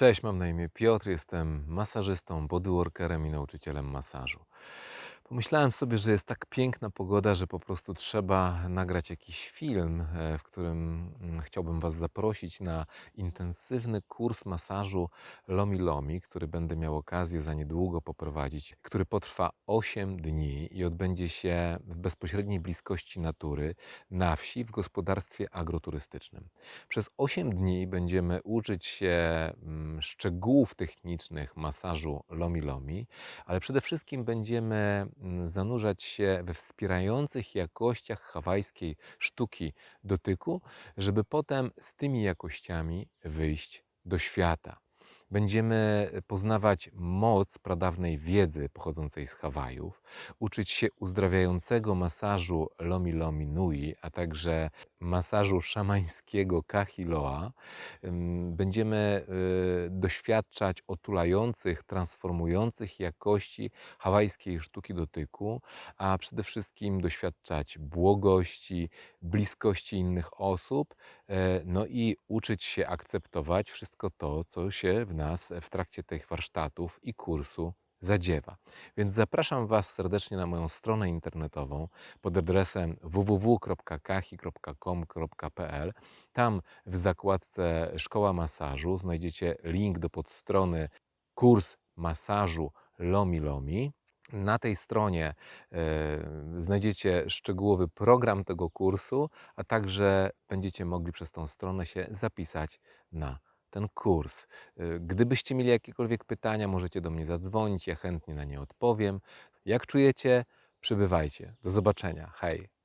Cześć, mam na imię Piotr, jestem masażystą, bodyworkerem i nauczycielem masażu. Pomyślałem sobie, że jest tak piękna pogoda, że po prostu trzeba nagrać jakiś film, e, w którym mm, chciałbym Was zaprosić na intensywny kurs masażu Lomi Lomi, który będę miał okazję za niedługo poprowadzić, który potrwa 8 dni i odbędzie się w bezpośredniej bliskości natury na wsi w gospodarstwie agroturystycznym. Przez 8 dni będziemy uczyć się mm, szczegółów technicznych masażu Lomi Lomi, ale przede wszystkim będziemy zanurzać się we wspierających jakościach hawajskiej sztuki dotyku, żeby potem z tymi jakościami wyjść do świata. Będziemy poznawać moc pradawnej wiedzy pochodzącej z Hawajów, uczyć się uzdrawiającego masażu Lomi Lomi Nui, a także masażu szamańskiego Kahiloa. Będziemy y, doświadczać otulających, transformujących jakości hawajskiej sztuki dotyku, a przede wszystkim doświadczać błogości, bliskości innych osób, e, no i uczyć się akceptować wszystko to, co się w nas w trakcie tych warsztatów i kursu zadziewa. Więc zapraszam Was serdecznie na moją stronę internetową pod adresem www.kahi.com.pl. Tam w zakładce Szkoła Masażu znajdziecie link do podstrony kurs masażu Lomi Lomi. Na tej stronie e, znajdziecie szczegółowy program tego kursu, a także będziecie mogli przez tą stronę się zapisać na ten kurs. E, Gdybyście mieli jakiekolwiek pytania, możecie do mnie zadzwonić, ja chętnie na nie odpowiem. Jak czujecie, przybywajcie. Do zobaczenia. Hej!